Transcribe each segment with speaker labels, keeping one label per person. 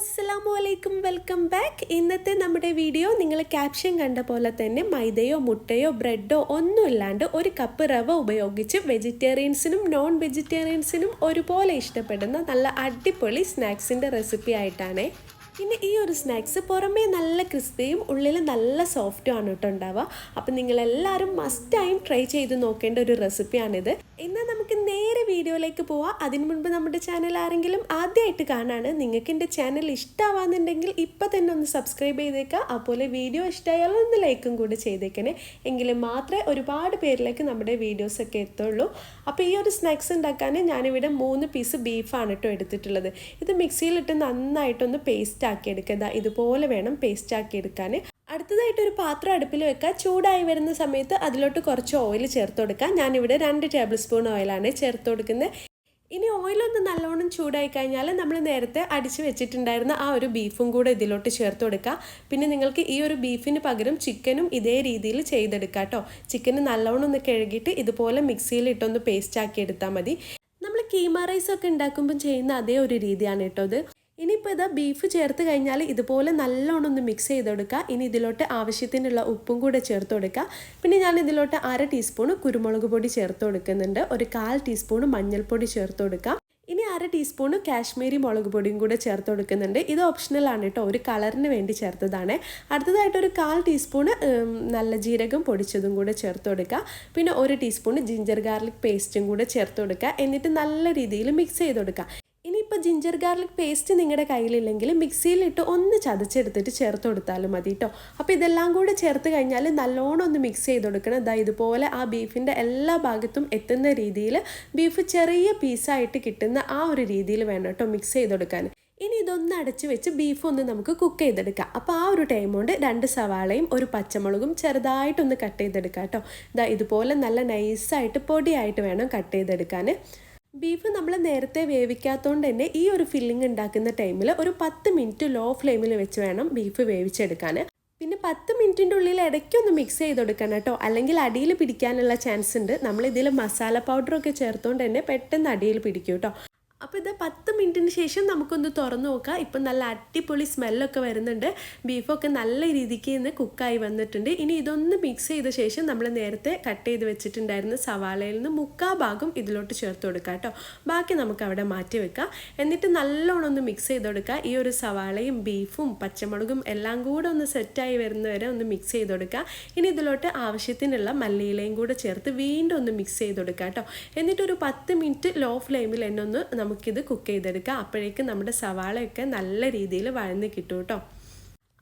Speaker 1: അസ്സലാമു അലൈക്കും welcome back. ഇന്നത്തെ നമ്മുടെ വീഡിയോ നിങ്ങൾ ക്യാപ്ഷൻ കണ്ട പോലെ തന്നെ മൈദയോ മുട്ടയോ ബ്രെഡോ ഒന്നും ഇല്ലാണ്ട് ഒരു കപ്പ് റവ ഉപയോഗിച്ച് വെജിറ്റേറിയൻസിനും നോൺ വെജിറ്റേറിയൻസിനും ഒരുപോലെ ഇഷ്ടപ്പെടുന്ന നല്ല അടിപൊളി സ്നാക്സിന്റെ റെസിപ്പി ആയിട്ടാണ്. പിന്നെ ഈ ഒരു സ്നാക്സ് പുറമേ നല്ല ക്രിസ്പിയും ഉള്ളിൽ നല്ല സോഫ്റ്റും ആണ് കേട്ടോ ഉണ്ടാവുക. അപ്പം നിങ്ങളെല്ലാവരും മസ്റ്റായും ട്രൈ ചെയ്ത് നോക്കേണ്ട ഒരു റെസിപ്പിയാണിത് ഇന്ന് നമുക്ക് വീഡിയോയിലേക്ക് പോവാം. അതിനു മുൻപ് നമ്മുടെ ചാനൽ ആരെങ്കിലും ആദ്യമായിട്ട് കാണാണ് നിങ്ങൾക്ക് എന്റെ ചാനൽ ഇഷ്ടമാവാന്നുണ്ടെങ്കിൽ ഇപ്പം തന്നെ ഒന്ന് സബ്സ്ക്രൈബ് ചെയ്തേക്കാം. അതുപോലെ വീഡിയോ ഇഷ്ടമായാലും ഒന്ന് ലൈക്കും കൂടി ചെയ്തേക്കണേ. എങ്കിലും മാത്രമേ ഒരുപാട് പേരിലേക്ക് നമ്മുടെ വീഡിയോസൊക്കെ എത്തുള്ളൂ. അപ്പോൾ ഈ ഒരു സ്നാക്സ് ഉണ്ടാക്കാൻ ഞാനിവിടെ മൂന്ന് പീസ് ബീഫാണ് കേട്ടോ എടുത്തിട്ടുള്ളത്. ഇത് മിക്സിയിലിട്ട് നന്നായിട്ടൊന്ന് പേസ്റ്റ് ആക്കി എടുക്കുക ഇതുപോലെ വേണം പേസ്റ്റ് ആക്കി എടുക്കാൻ അടുത്തതായിട്ട് ഒരു പാത്രം അടുപ്പിൽ വെക്കുക. ചൂടായി വരുന്ന സമയത്ത് അതിലോട്ട് കുറച്ച് ഓയിൽ ചേർത്ത് കൊടുക്കുക. ഞാനിവിടെ രണ്ട് ടേബിൾ സ്പൂൺ ഓയിലാണ് ചേർത്ത് കൊടുക്കുന്നത്. ഇനി ഓയിലൊന്ന് നല്ലോണം ചൂടായി കഴിഞ്ഞാൽ നമ്മൾ നേരത്തെ അടിച്ച് വെച്ചിട്ടുണ്ടായിരുന്ന ആ ഒരു ബീഫും കൂടെ ഇതിലോട്ട് ചേർത്ത് കൊടുക്കുക. പിന്നെ നിങ്ങൾക്ക് ഈ ഒരു ബീഫിന് പകരം ചിക്കനും ഇതേ രീതിയിൽ ചെയ്തെടുക്കാം കേട്ടോ. ചിക്കന് നല്ലോണം ഒന്ന് കഴുകിയിട്ട് ഇതുപോലെ മിക്സിയിൽ ഇട്ടൊന്ന് പേസ്റ്റ് ആക്കി എടുത്താൽ മതി. നമ്മൾ കീമ റൈസ് ഒക്കെ ഉണ്ടാക്കുമ്പോൾ ചെയ്യുന്ന അതേ ഒരു രീതിയാണ് കേട്ടോ ഇത്. ഇനിയിപ്പോൾ ഇത് ബീഫ് ചേർത്ത് കഴിഞ്ഞാൽ ഇതുപോലെ നല്ലോണം ഒന്ന് മിക്സ് ചെയ്ത് കൊടുക്കുക ഇനി ഇതിലോട്ട് ആവശ്യത്തിനുള്ള ഉപ്പും കൂടെ ചേർത്ത് കൊടുക്കുക പിന്നെ ഞാൻ ഇതിലോട്ട് അര ടീസ്പൂൺ കുരുമുളക് പൊടി ചേർത്ത് കൊടുക്കുന്നുണ്ട്. ഒരു കാൽ ടീസ്പൂൺ മഞ്ഞൾപ്പൊടി ചേർത്ത് കൊടുക്കുക ഇനി അര ടീസ്പൂൺ കാശ്മീരി മുളക് പൊടിയും കൂടെ ചേർത്ത് കൊടുക്കുന്നുണ്ട്. ഇത് ഓപ്ഷണലാണ് കേട്ടോ. ഒരു കളറിന് വേണ്ടി ചേർത്തതാണ്. അടുത്തതായിട്ട് ഒരു കാൽ ടീസ്പൂൺ നല്ല ജീരകം പൊടിച്ചതും കൂടെ ചേർത്ത് കൊടുക്കുക പിന്നെ ഒരു ടീസ്പൂൺ ജിഞ്ചർ ഗാർലിക് പേസ്റ്റും കൂടെ ചേർത്ത് കൊടുക്കുക എന്നിട്ട് നല്ല രീതിയിൽ മിക്സ് ചെയ്ത് കൊടുക്കുക ഇനിയിപ്പോൾ ജിഞ്ചർ ഗാർലിക് പേസ്റ്റ് നിങ്ങളുടെ കയ്യിലില്ലെങ്കിൽ മിക്സിയിലിട്ട് ഒന്ന് ചതച്ചെടുത്തിട്ട് ചേർത്ത് കൊടുത്താലും മതി കേട്ടോ അപ്പോൾ ഇതെല്ലാം കൂടെ ചേർത്ത് കഴിഞ്ഞാൽ നല്ലോണം ഒന്ന് മിക്സ് ചെയ്ത് കൊടുക്കണം. ദാ ഇതുപോലെ ആ ബീഫിന്റെ എല്ലാ ഭാഗത്തും എത്തുന്ന രീതിയിൽ ബീഫ് ചെറിയ പീസായിട്ട് കിട്ടുന്ന ആ ഒരു രീതിയിൽ വേണം കേട്ടോ മിക്സ് ചെയ്ത് കൊടുക്കാൻ. ഇനി ഇതൊന്ന് അടച്ച് വെച്ച് ബീഫ് ഒന്ന് നമുക്ക് കുക്ക് ചെയ്തെടുക്കാം. അപ്പോൾ ആ ഒരു ടൈം കൊണ്ട് രണ്ട് സവാളയും ഒരു പച്ചമുളകും ചെറുതായിട്ടൊന്ന് കട്ട് ചെയ്തെടുക്കാം കേട്ടോ ഇതാ ഇതുപോലെ നല്ല നൈസായിട്ട് പൊടിയായിട്ട് വേണം കട്ട് ചെയ്തെടുക്കാൻ ബീഫ് നമ്മൾ നേരത്തെ വേവിക്കാത്തതുകൊണ്ട് തന്നെ ഈ ഒരു ഫില്ലിംഗ് ഉണ്ടാക്കുന്ന ടൈമിൽ ഒരു പത്ത് മിനിറ്റ് ലോ ഫ്ലെയിമിൽ വെച്ച് വേണം ബീഫ് വേവിച്ചെടുക്കാൻ പിന്നെ പത്ത് മിനിറ്റിന്റെ ഉള്ളിൽ ഇടയ്ക്കൊന്ന് മിക്സ് ചെയ്ത് കൊടുക്കണം കേട്ടോ. അല്ലെങ്കിൽ അടിയിൽ പിടിക്കാനുള്ള ചാൻസ് ഉണ്ട്. നമ്മൾ ഇതിൽ മസാല പൗഡറൊക്കെ ചേർത്തുകൊണ്ട് തന്നെ പെട്ടെന്ന് അടിയിൽ പിടിക്കും കേട്ടോ. അപ്പോൾ ഇത് പത്ത് മിനിറ്റിന് ശേഷം നമുക്കൊന്ന് തുറന്നു നോക്കാം. ഇപ്പം നല്ല അടിപൊളി സ്മെല്ലൊക്കെ വരുന്നുണ്ട്. ബീഫൊക്കെ നല്ല രീതിക്ക് ഇന്ന് കുക്കായി വന്നിട്ടുണ്ട്. ഇനി ഇതൊന്ന് മിക്സ് ചെയ്ത ശേഷം നമ്മൾ നേരത്തെ കട്ട് ചെയ്ത് വെച്ചിട്ടുണ്ടായിരുന്ന സവാളയിൽ നിന്ന് മുക്കാ ഭാഗം ഇതിലോട്ട് ചേർത്ത് കൊടുക്കുക കേട്ടോ. ബാക്കി നമുക്ക് അവിടെ മാറ്റി വെക്കാം. എന്നിട്ട് നല്ലോണം ഒന്ന് മിക്സ് ചെയ്ത് കൊടുക്കുക ഈ ഒരു സവാളയും ബീഫും പച്ചമുളകും എല്ലാം കൂടെ ഒന്ന് സെറ്റായി വരുന്നവരെ ഒന്ന് മിക്സ് ചെയ്ത് കൊടുക്കുക ഇനി ഇതിലോട്ട് ആവശ്യത്തിനുള്ള മല്ലിയിലയും കൂടെ ചേർത്ത് വീണ്ടും ഒന്ന് മിക്സ് ചെയ്ത് കൊടുക്കുക കേട്ടോ. എന്നിട്ടൊരു പത്ത് മിനിറ്റ് ലോ ഫ്ലെയിമിൽ എന്നൊന്ന് നമുക്കിത് കുക്ക് ചെയ്തെടുക്കാം. അപ്പോഴേക്കും നമ്മുടെ സവാളയൊക്കെ നല്ല രീതിയിൽ വഴന്ന് കിട്ടും കേട്ടോ.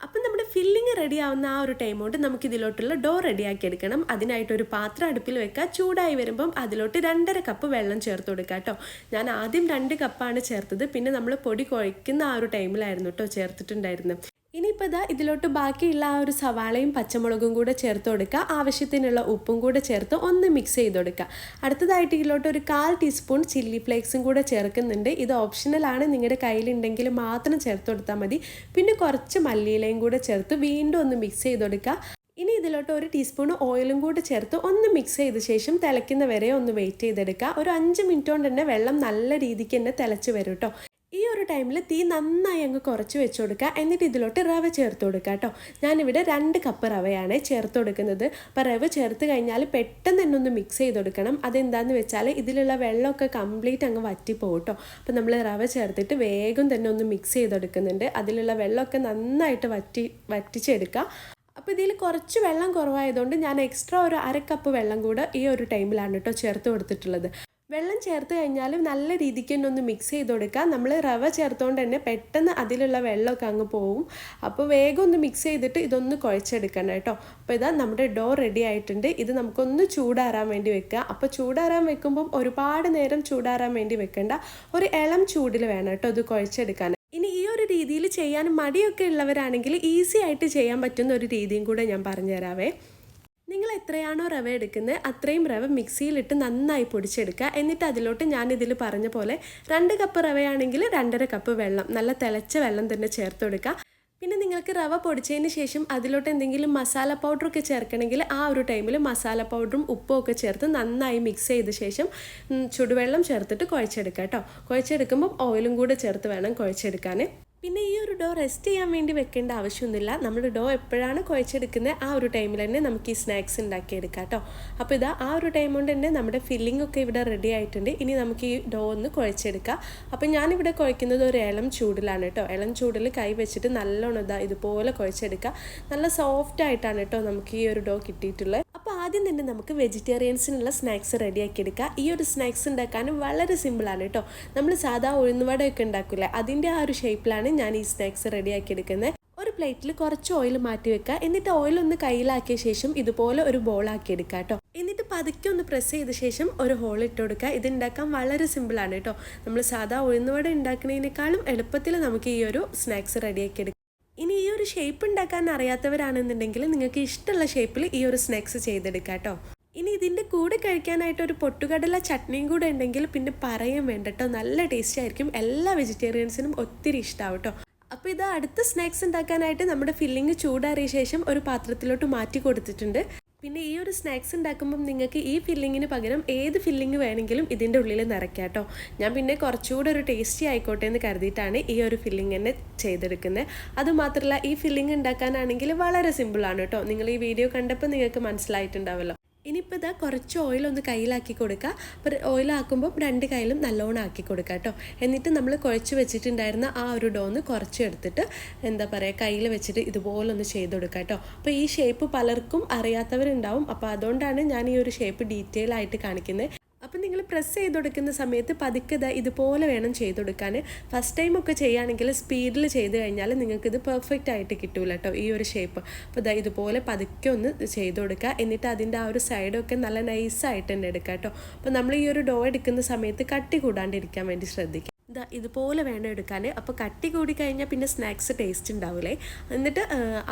Speaker 1: അപ്പം നമ്മുടെ ഫില്ലിങ് റെഡി ആവുന്ന ആ ഒരു ടൈം കൊണ്ട് നമുക്ക് ഇതിലോട്ടുള്ള ഡോ റെഡിയാക്കി എടുക്കണം. അതിനായിട്ടൊരു പാത്രം അടുപ്പിൽ വെക്കുക. ചൂടായി വരുമ്പം അതിലോട്ട് രണ്ടര കപ്പ് വെള്ളം ചേർത്ത് കൊടുക്കുക കേട്ടോ. ഞാൻ ആദ്യം രണ്ട് കപ്പാണ് ചേർത്തത്. പിന്നെ നമ്മൾ പൊടി കുഴയ്ക്കുന്ന ആ ഒരു ടൈമിലായിരുന്നു കേട്ടോ ചേർത്തിട്ടുണ്ടായിരുന്നത്. ഇനിയിപ്പോൾ ഇതാ ഇതിലോട്ട് ബാക്കിയുള്ള ആ ഒരു സവാളയും പച്ചമുളകും കൂടെ ചേർത്ത് കൊടുക്കുക. ആവശ്യത്തിനുള്ള ഉപ്പും കൂടെ ചേർത്ത് ഒന്ന് മിക്സ് ചെയ്ത് കൊടുക്കുക. അടുത്തതായിട്ട് ഇതിലോട്ട് ഒരു കാൽ ടീസ്പൂൺ ചില്ലി ഫ്ലേക്സും കൂടെ ചേർക്കുന്നുണ്ട്. ഇത് ഓപ്ഷണലാണ് നിങ്ങളുടെ കയ്യിലുണ്ടെങ്കിൽ മാത്രം ചേർത്ത് കൊടുത്താൽ മതി. പിന്നെ കുറച്ച് മല്ലിയിലയും കൂടെ ചേർത്ത് വീണ്ടും ഒന്ന് മിക്സ് ചെയ്ത് കൊടുക്കുക. ഇനി ഇതിലോട്ട് ഒരു ടീസ്പൂൺ ഓയിലും കൂടെ ചേർത്ത് ഒന്ന് മിക്സ് ചെയ്ത ശേഷം തിളയ്ക്കുന്ന വരെ ഒന്ന് വെയിറ്റ് ചെയ്തെടുക്കുക. ഒരു അഞ്ച് മിനിറ്റ് കൊണ്ട് തന്നെ വെള്ളം നല്ല രീതിക്ക് തന്നെ തിളച്ച് വരും കേട്ടോ ഈ ഒരു ടൈമിൽ തീ നന്നായി അങ്ങ് കുറച്ച് വെച്ച് കൊടുക്കുക. എന്നിട്ട് ഇതിലോട്ട് റവ ചേർത്ത് കൊടുക്കുക കേട്ടോ. ഞാനിവിടെ രണ്ട് കപ്പ് റവയാണ് ചേർത്ത് കൊടുക്കുന്നത്. അപ്പോൾ റവ ചേർത്ത് കഴിഞ്ഞാൽ പെട്ടെന്ന് തന്നെ ഒന്ന് മിക്സ് ചെയ്ത് കൊടുക്കണം. അതെന്താണെന്ന് വെച്ചാൽ ഇതിലുള്ള വെള്ളമൊക്കെ കംപ്ലീറ്റ് അങ്ങ് വറ്റിപ്പോകും കേട്ടോ അപ്പോൾ നമ്മൾ റവ ചേർത്തിട്ട് വേഗം തന്നെ ഒന്ന് മിക്സ് ചെയ്തെടുക്കുന്നുണ്ട് അതിലുള്ള വെള്ളമൊക്കെ നന്നായിട്ട് വറ്റി വറ്റിച്ചെടുക്കുക. അപ്പോൾ ഇതിൽ കുറച്ച് വെള്ളം കുറവായതുകൊണ്ട് ഞാൻ എക്സ്ട്രാ ഒരു അര കപ്പ് വെള്ളം കൂടെ ഈ ഒരു ടൈമിലാണ് കേട്ടോ ചേർത്ത് കൊടുത്തിട്ടുള്ളത്. വെള്ളം ചേർത്ത് കഴിഞ്ഞാൽ നല്ല രീതിക്ക് തന്നെ ഒന്ന് മിക്സ് ചെയ്ത് കൊടുക്കുക. നമ്മൾ റവ ചേർത്തുകൊണ്ട് തന്നെ പെട്ടെന്ന് അതിലുള്ള വെള്ളമൊക്കെ അങ്ങ് പോവും. അപ്പോൾ വേഗം ഒന്ന് മിക്സ് ചെയ്തിട്ട് ഇതൊന്ന് കുഴച്ചെടുക്കണം കേട്ടോ. അപ്പോൾ ഇതാ നമ്മുടെ ഡോ റെഡി ആയിട്ടുണ്ട്. ഇത് നമുക്കൊന്ന് ചൂടാറാൻ വേണ്ടി വെക്കുക. അപ്പോൾ ചൂടാറാൻ വെക്കുമ്പം ഒരുപാട് നേരം ചൂടാറാൻ വേണ്ടി വെക്കേണ്ട. ഒരു ഇളം ചൂടിൽ വേണം കേട്ടോ ഇത് കുഴച്ചെടുക്കാൻ. ഇനി ഈ ഒരു രീതിയിൽ ചെയ്യാൻ മടിയൊക്കെ ഉള്ളവരാണെങ്കിൽ ഈസി ആയിട്ട് ചെയ്യാൻ പറ്റുന്ന ഒരു രീതിയും കൂടെ ഞാൻ പറഞ്ഞുതരാവേ. നിങ്ങൾ എത്രയാണോ റവ എടുക്കുന്നത് അത്രയും റവ മിക്സിയിലിട്ട് നന്നായി പൊടിച്ചെടുക്കുക. എന്നിട്ട് അതിലോട്ട് ഞാൻ ഇതിൽ പറഞ്ഞ പോലെ രണ്ട് കപ്പ് റവയാണെങ്കിൽ രണ്ടര കപ്പ് വെള്ളം നല്ല തിളച്ച വെള്ളം തന്നെ ചേർത്ത് കൊടുക്കുക. പിന്നെ നിങ്ങൾക്ക് റവ പൊടിച്ചതിന് ശേഷം അതിലോട്ട് എന്തെങ്കിലും മസാല പൗഡറൊക്കെ ചേർക്കണമെങ്കിൽ ആ ഒരു ടൈമിൽ മസാല പൗഡറും ഉപ്പും ഒക്കെ ചേർത്ത് നന്നായി മിക്സ് ചെയ്ത ശേഷം ചുടുവെള്ളം ചേർത്തിട്ട് കുഴച്ചെടുക്കുക കേട്ടോ. കുഴച്ചെടുക്കുമ്പോൾ ഓയിലും കൂടെ ചേർത്ത് വേണം കുഴച്ചെടുക്കാൻ പിന്നെ ഈ ഒരു ഡോ റെസ്റ്റ് ചെയ്യാൻ വേണ്ടി വെക്കേണ്ട ആവശ്യമൊന്നുമില്ല. നമ്മൾ ഡോ എപ്പോഴാണ് കുഴച്ചെടുക്കുന്നത് ആ ഒരു ടൈമിൽ തന്നെ നമുക്ക് ഈ സ്നാക്സ് ഉണ്ടാക്കിയെടുക്കാം കേട്ടോ. അപ്പോൾ ഇതാ ആ ഒരു ടൈം കൊണ്ട് തന്നെ നമ്മുടെ ഫില്ലിംഗ് ഒക്കെ ഇവിടെ റെഡി ആയിട്ടുണ്ട്. ഇനി നമുക്ക് ഈ ഡോ ഒന്ന് കുഴച്ചെടുക്കാം. അപ്പോൾ ഞാനിവിടെ കുഴക്കുന്നത് ഒരു ഇളം ചൂടിലാണ് കേട്ടോ. ഇളം ചൂടിൽ കൈ വെച്ചിട്ട് നല്ലോണം ഇതാ ഇതുപോലെ കുഴച്ചെടുക്കുക നല്ല സോഫ്റ്റ് ആയിട്ടാണ് കേട്ടോ നമുക്ക് ഈ ഒരു ഡോ കിട്ടിയിട്ടുള്ളത്. ആദ്യം തന്നെ നമുക്ക് വെജിറ്റേറിയൻസിനുള്ള സ്നാക്സ് എടുക്കാം ഈ ഒരു സ്നാക്സ് ഉണ്ടാക്കാനും വളരെ സിമ്പിളാണ് കേട്ടോ. നമ്മൾ സാധാ ഉഴുന്നുവടയൊക്കെ ഉണ്ടാക്കില്ലേ അതിന്റെ ആ ഒരു ഷേപ്പിലാണ് ഞാൻ ഈ സ്നാക്സ് റെഡിയാക്കി എടുക്കുന്നത് ഒരു പ്ലേറ്റിൽ കുറച്ച് ഓയിൽ മാറ്റി വെക്കുക. എന്നിട്ട് ഓയിൽ ഒന്ന് കയ്യിലാക്കിയ ശേഷം ഇതുപോലെ ഒരു ബോൾ ആക്കി എടുക്കുക കേട്ടോ. എന്നിട്ട് പതുക്കെ ഒന്ന് പ്രസ് ചെയ്ത ശേഷം ഒരു ഹോൾ ഇട്ട് കൊടുക്കുക. ഇത് ഉണ്ടാക്കാൻ വളരെ സിമ്പിളാണ് കേട്ടോ. നമ്മൾ സാധാ ഉഴുന്നുവട ഉണ്ടാക്കുന്നതിനേക്കാളും എളുപ്പത്തിൽ നമുക്ക് ഈ ഒരു സ്നാക്സ് റെഡിയാക്കി എടുക്കാം ഇനി ഈ ഒരു ഷേപ്പ് ഉണ്ടാക്കാൻ അറിയാത്തവരാണെന്നുണ്ടെങ്കിൽ നിങ്ങൾക്ക് ഇഷ്ടമുള്ള ഷേപ്പിൽ ഈ ഒരു സ്നാക്സ് ചെയ്തെടുക്കാം കേട്ടോ. ഇനി ഇതിന്റെ കൂടെ കഴിക്കാനായിട്ട് ഒരു പൊട്ടുകടല ചട്നിയും കൂടെ ഉണ്ടെങ്കിൽ പിന്നെ പറയാൻ വേണ്ട കേട്ടോ. നല്ല ടേസ്റ്റ് ആയിരിക്കും. എല്ലാ വെജിറ്റേറിയൻസിനും ഒത്തിരി ഇഷ്ടമാവും കേട്ടോ. അപ്പോൾ ഇത് അടുത്ത സ്നാക്സ് ഉണ്ടാക്കാനായിട്ട് നമ്മുടെ ഫില്ലിങ് ചൂടാറിയ ശേഷം ഒരു പാത്രത്തിലോട്ട് മാറ്റി കൊടുത്തിട്ടുണ്ട്. പിന്നെ ഈ ഒരു സ്നാക്സ് ഉണ്ടാക്കുമ്പം നിങ്ങൾക്ക് ഈ ഫില്ലിങ്ങിന് പകരം ഏത് ഫില്ലിങ് വേണമെങ്കിലും ഇതിന്റെ ഉള്ളിൽ നിറയ്ക്കാം കേട്ടോ. ഞാൻ പിന്നെ കുറച്ചുകൂടെ ഒരു ടേസ്റ്റി ആയിക്കോട്ടെ എന്ന് കരുതിയിട്ടാണ് ഈ ഒരു ഫില്ലിങ് തന്നെ ചെയ്തെടുക്കുന്നത്. അതുമാത്രമല്ല ഈ ഫില്ലിങ് ഉണ്ടാക്കാനാണെങ്കിൽ വളരെ സിമ്പിളാണ് കേട്ടോ. നിങ്ങൾ ഈ വീഡിയോ കണ്ടപ്പോൾ നിങ്ങൾക്ക് മനസ്സിലായിട്ടുണ്ടാവല്ലോ. ഇനിയിപ്പോൾ ഇതാ കുറച്ച് ഓയിൽ ഒന്ന് കയ്യിലാക്കി കൊടുക്കുക അപ്പോൾ ഓയിലാക്കുമ്പോൾ രണ്ട് കയ്യിലും നല്ലോണം ആക്കി കൊടുക്കുക കേട്ടോ. എന്നിട്ട് നമ്മൾ കുഴച്ച് വെച്ചിട്ടുണ്ടായിരുന്ന ആ ഒരു ഡോന്ന് കുറച്ചെടുത്തിട്ട് എന്താ പറയുക കയ്യിൽ വെച്ചിട്ട് ഇതുപോലെ ഒന്ന് ചെയ്ത് കൊടുക്കുക കേട്ടോ. അപ്പോൾ ഈ ഷേപ്പ് പലർക്കും അറിയാത്തവരുണ്ടാവും. അപ്പോൾ അതുകൊണ്ടാണ് ഞാൻ ഈ ഒരു ഷേപ്പ് ഡീറ്റെയിൽ ആയിട്ട് കാണിക്കുന്നത്. അപ്പം നിങ്ങൾ പ്രസ് ചെയ്ത് കൊടുക്കുന്ന സമയത്ത് പതുക്കെ ഇത് ഇതുപോലെ വേണം ചെയ്ത് കൊടുക്കാൻ ഫസ്റ്റ് ടൈം ഒക്കെ ചെയ്യുകയാണെങ്കിൽ സ്പീഡിൽ ചെയ്ത് കഴിഞ്ഞാൽ നിങ്ങൾക്കിത് പെർഫെക്റ്റ് ആയിട്ട് കിട്ടൂല കേട്ടോ ഈ ഒരു ഷേപ്പ് അപ്പോൾ ഇതാ ഇതുപോലെ പതുക്കെ ഒന്ന് ചെയ്ത് കൊടുക്കുക എന്നിട്ട് അതിന്റെ ആ ഒരു സൈഡൊക്കെ നല്ല നൈസായിട്ട് തന്നെ എടുക്കുക കേട്ടോ അപ്പോൾ നമ്മൾ ഈ ഒരു ഡോ എടുക്കുന്ന സമയത്ത് കട്ടി കൂടാണ്ടിരിക്കാൻ വേണ്ടി ശ്രദ്ധിക്കുക ഇതാ ഇതുപോലെ വേണം എടുക്കാൻ. അപ്പോൾ കട്ടി കൂടി കഴിഞ്ഞാൽ പിന്നെ സ്നാക്സ് ടേസ്റ്റ് ഉണ്ടാവില്ലേ? എന്നിട്ട്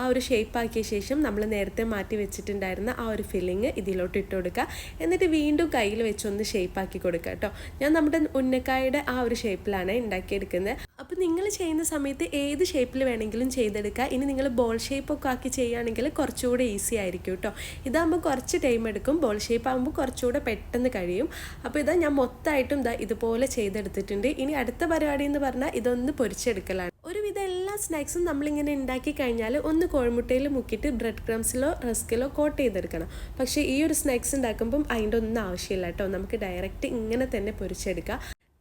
Speaker 1: ആ ഒരു ഷേപ്പ് ആക്കിയ ശേഷം നമ്മൾ നേരത്തെ മാറ്റി വെച്ചിട്ടുണ്ടായിരുന്ന ആ ഒരു ഫില്ലിങ് ഇതിലോട്ട് ഇട്ട് കൊടുക്കുക. എന്നിട്ട് വീണ്ടും കയ്യിൽ വെച്ചൊന്ന് ഷേപ്പ് ആക്കി കൊടുക്കുക കേട്ടോ. ഞാൻ നമ്മുടെ ഉന്നക്കായുടെ ആ ഒരു ഷേപ്പിലാണ് ഉണ്ടാക്കിയെടുക്കുന്നത്. അപ്പോൾ നിങ്ങൾ ചെയ്യുന്ന സമയത്ത് ഏത് ഷേപ്പിൽ വേണമെങ്കിലും ചെയ്തെടുക്കുക. ഇനി നിങ്ങൾ ബോൾ ഷേപ്പ് ഒക്കെ ആക്കി ചെയ്യുകയാണെങ്കിൽ കുറച്ചുകൂടെ ഈസി ആയിരിക്കും കേട്ടോ. ഇതാകുമ്പോൾ കുറച്ച് ടൈം എടുക്കും. ബോൾ ഷേപ്പ് ആകുമ്പോൾ കുറച്ചുകൂടെ പെട്ടെന്ന് കഴിയും. അപ്പോൾ ഇതാ ഞാൻ മൊത്തമായിട്ടും ഇതാ ഇതുപോലെ ചെയ്തെടുത്തിട്ടുണ്ട്. ഇനി അടുത്ത പരിപാടി എന്ന് പറഞ്ഞാൽ ഇതൊന്ന് പൊരിച്ചെടുക്കലാണ്. ഒരുവിധം എല്ലാ സ്നാക്സും നമ്മളിങ്ങനെ ഉണ്ടാക്കി കഴിഞ്ഞാൽ ഒന്ന് കോഴിമുട്ടയിൽ മുക്കിയിട്ട് ബ്രെഡ് ക്രംസിലോ റസ്കിലോ കോട്ട് ചെയ്തെടുക്കണം. പക്ഷേ ഈ ഒരു സ്നാക്സ് ഉണ്ടാക്കുമ്പം അതിന്റെ ഒന്നും ആവശ്യമില്ല കേട്ടോ. നമുക്ക് ഡയറക്റ്റ് ഇങ്ങനെ തന്നെ പൊരിച്ചെടുക്കാം.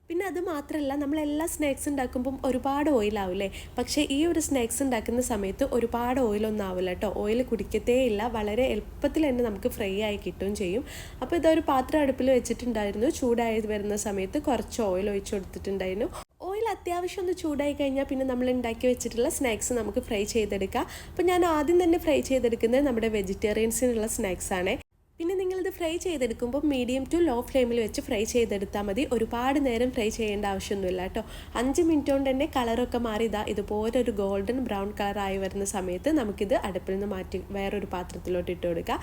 Speaker 1: പിന്നെ അത് മാത്രമല്ല നമ്മൾ എല്ലാ സ്നാക്സ് ഉണ്ടാക്കുമ്പം ഒരുപാട് ഓയിലാവില്ലേ പക്ഷേ ഈ ഒരു സ്നാക്സ് ഉണ്ടാക്കുന്ന സമയത്ത് ഒരുപാട് ഓയിലൊന്നും ആവില്ല കേട്ടോ ഓയിൽ കുടിക്കത്തേ ഇല്ല. വളരെ എളുപ്പത്തിൽ തന്നെ നമുക്ക് ഫ്രൈ ആയി കിട്ടുകയും ചെയ്യും. അപ്പോൾ ഇതൊരു പാത്രം അടുപ്പിൽ വെച്ചിട്ടുണ്ടായിരുന്നു. ചൂടായി വരുന്ന സമയത്ത് കുറച്ച് ഓയിൽ ഒഴിച്ചു കൊടുത്തിട്ടുണ്ടായിരുന്നു. ഓയിൽ അത്യാവശ്യം ഒന്ന് ചൂടായി കഴിഞ്ഞാൽ പിന്നെ നമ്മൾ ഉണ്ടാക്കി വെച്ചിട്ടുള്ള സ്നാക്സ് നമുക്ക് ഫ്രൈ ചെയ്തെടുക്കാം. അപ്പോൾ ഞാൻ ആദ്യം തന്നെ ഫ്രൈ ചെയ്തെടുക്കുന്നത് നമ്മുടെ വെജിറ്റേറിയൻസിനുള്ള സ്നാക്സ് ആണ്. പിന്നെ നിങ്ങളിത് ഫ്രൈ ചെയ്തെടുക്കുമ്പോൾ മീഡിയം ടു ലോ ഫ്ലെയിമിൽ വെച്ച് ഫ്രൈ ചെയ്തെടുത്താൽ മതി. ഒരുപാട് നേരം ഫ്രൈ ചെയ്യേണ്ട ആവശ്യമൊന്നുമില്ല കേട്ടോ. അഞ്ച് മിനിറ്റ് കൊണ്ട് തന്നെ കളറൊക്കെ മാറി ഇതാ ഇതുപോലെ ഒരു ഗോൾഡൻ ബ്രൗൺ കളറായി വരുന്ന സമയത്ത് നമുക്കിത് അടുപ്പിൽ നിന്ന് മാറ്റി വേറൊരു പാത്രത്തിലോട്ട് ഇട്ട് കൊടുക്കുക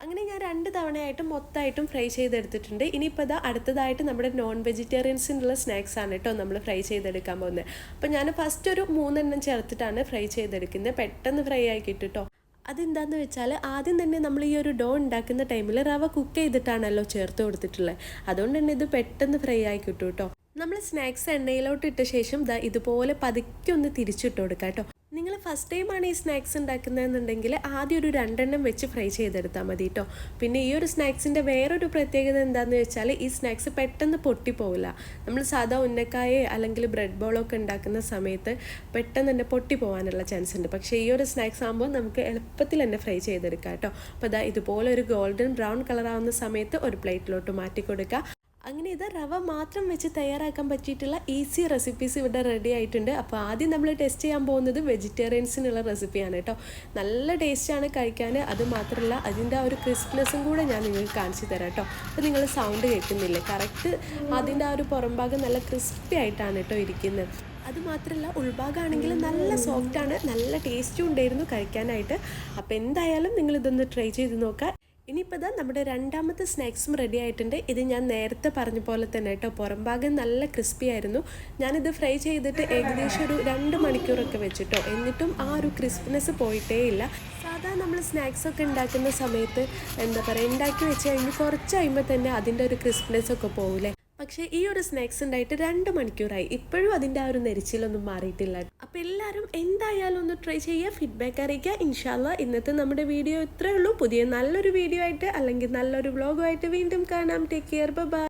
Speaker 1: അങ്ങനെ ഞാൻ രണ്ട് തവണയായിട്ടും മൊത്തമായിട്ടും ഫ്രൈ ചെയ്തെടുത്തിട്ടുണ്ട്. ഇനിയിപ്പോൾ ഇതാ അടുത്തതായിട്ട് നമ്മുടെ നോൺ വെജിറ്റേറിയൻസിനുള്ള സ്നാക്സ് ആണ് കേട്ടോ നമ്മൾ ഫ്രൈ ചെയ്തെടുക്കാൻ പോകുന്നത്. അപ്പോൾ ഞാൻ ഫസ്റ്റ് ഒരു മൂന്നെണ്ണം ചേർത്തിട്ടാണ് ഫ്രൈ ചെയ്തെടുക്കുന്നത്. പെട്ടെന്ന് ഫ്രൈ ആയി കിട്ടും. അതെന്താന്ന് വെച്ചാൽ ആദ്യം തന്നെ നമ്മൾ ഈ ഒരു ഡോ ഉണ്ടാക്കുന്ന ടൈമിൽ റവ കുക്ക് ചെയ്തിട്ടാണല്ലോ ചേർത്ത് കൊടുത്തിട്ടുള്ളത് അതുകൊണ്ട് തന്നെ ഇത് പെട്ടെന്ന് ഫ്രൈ ആയി കിട്ടും കേട്ടോ നമ്മൾ സ്നാക്സ് എണ്ണയിലോട്ട് ഇട്ട ശേഷം ദാ ഇതുപോലെ പതുക്കെ ഒന്ന് തിരിച്ചിട്ട് കൊടുക്കാം കേട്ടോ നിങ്ങൾ ഫസ്റ്റ് ടൈമാണ് ഈ സ്നാക്സ് ഉണ്ടാക്കുന്നതെന്നുണ്ടെങ്കിൽ ആദ്യം ഒരു രണ്ടെണ്ണം വെച്ച് ഫ്രൈ ചെയ്തെടുത്താൽ മതി കേട്ടോ പിന്നെ ഈ ഒരു സ്നാക്സിന്റെ വേറൊരു പ്രത്യേകത എന്താണെന്ന് വെച്ചാൽ ഈ സ്നാക്സ് പെട്ടെന്ന് പൊട്ടിപ്പോവില്ല നമ്മൾ സാധാ ഉന്നക്കായ അല്ലെങ്കിൽ ബ്രെഡ് ബോളൊക്കെ ഉണ്ടാക്കുന്ന സമയത്ത് പെട്ടെന്ന് തന്നെ പൊട്ടി പോകാനുള്ള ചാൻസ് ഉണ്ട്. പക്ഷേ ഈ ഒരു സ്നാക്സ് ആകുമ്പോൾ നമുക്ക് എളുപ്പത്തിൽ തന്നെ ഫ്രൈ ചെയ്തെടുക്കാം കേട്ടോ അപ്പോൾ ഇതാ ഇതുപോലെ ഒരു ഗോൾഡൻ ബ്രൗൺ കളറാവുന്ന സമയത്ത് ഒരു പ്ലേറ്റിലോട്ട് മാറ്റി കൊടുക്കുക അങ്ങനെ ഇത് റവ മാത്രം വെച്ച് തയ്യാറാക്കാൻ പറ്റിയിട്ടുള്ള ഈസി റെസിപ്പീസ് ഇവിടെ റെഡി ആയിട്ടുണ്ട്. അപ്പോൾ ആദ്യം നമ്മൾ ടെസ്റ്റ് ചെയ്യാൻ പോകുന്നത് വെജിറ്റേറിയൻസിനുള്ള റെസിപ്പിയാണ് കേട്ടോ. നല്ല ടേസ്റ്റാണ് കഴിക്കാൻ. അത് മാത്രമല്ല അതിന്റെ ആ ഒരു ക്രിസ്പ്നെസ്സും കൂടെ ഞാൻ നിങ്ങൾക്ക് കാണിച്ചു തരാം കേട്ടോ. അപ്പോൾ നിങ്ങൾ സൗണ്ട് കേൾക്കുന്നില്ലേ? കറക്റ്റ് അതിന്റെ ആ ഒരു പുറംഭാഗം നല്ല ക്രിസ്പി ആയിട്ടാണ് കേട്ടോ ഇരിക്കുന്നത്. അത് മാത്രമല്ല ഉൾഭാഗമാണെങ്കിൽ നല്ല സോഫ്റ്റാണ് നല്ല ടേസ്റ്റും ഉണ്ടായിരുന്നു കഴിക്കാനായിട്ട്. അപ്പോൾ എന്തായാലും നിങ്ങൾ ഇതൊന്ന് ട്രൈ ചെയ്ത് നോക്കുക. ഇനിയിപ്പോൾ ഇതാ നമ്മുടെ രണ്ടാമത്തെ സ്നാക്സും റെഡി ആയിട്ടുണ്ട്. ഇത് ഞാൻ നേരത്തെ പറഞ്ഞ പോലെ തന്നെ കേട്ടോ. പുറം ഭാഗം നല്ല ക്രിസ്പി ആയിരുന്നു. ഞാനിത് ഫ്രൈ ചെയ്തിട്ട് ഏകദേശം ഒരു രണ്ട് മണിക്കൂറൊക്കെ വെച്ചിട്ടോ. എന്നിട്ടും ആ ഒരു ക്രിസ്പിനെസ് പോയിട്ടേ ഇല്ല സാധാ നമ്മൾ സ്നാക്സ് ഒക്കെ ഉണ്ടാക്കുന്ന സമയത്ത് എന്താ പറയുക ഉണ്ടാക്കി വെച്ച് കഴിഞ്ഞ് കുറച്ച് കഴിയുമ്പോൾ തന്നെ അതിന്റെ ഒരു ക്രിസ്പിനെസ് ഒക്കെ പോകില്ലേ പക്ഷേ ഈ ഒരു സ്നാക്സ് ഉണ്ടായിട്ട് രണ്ട് മണിക്കൂറായി. ഇപ്പോഴും അതിന്റെ ആ ഒരു നെരിച്ചിലൊന്നും മാറിയിട്ടില്ല. അപ്പോൾ എല്ലാവരും എന്തായാലും ഒന്ന് ട്രൈ ചെയ്യുക ഫീഡ്ബാക്ക് അറിയിക്കുക. ഇൻഷാല്ല ഇന്നത്തെ നമ്മുടെ വീഡിയോ ഇത്രയേ ഉള്ളൂ. പുതിയ നല്ലൊരു വീഡിയോ ആയിട്ട് അല്ലെങ്കിൽ നല്ലൊരു വ്ളോഗുമായിട്ട് വീണ്ടും കാണാം. Take care bye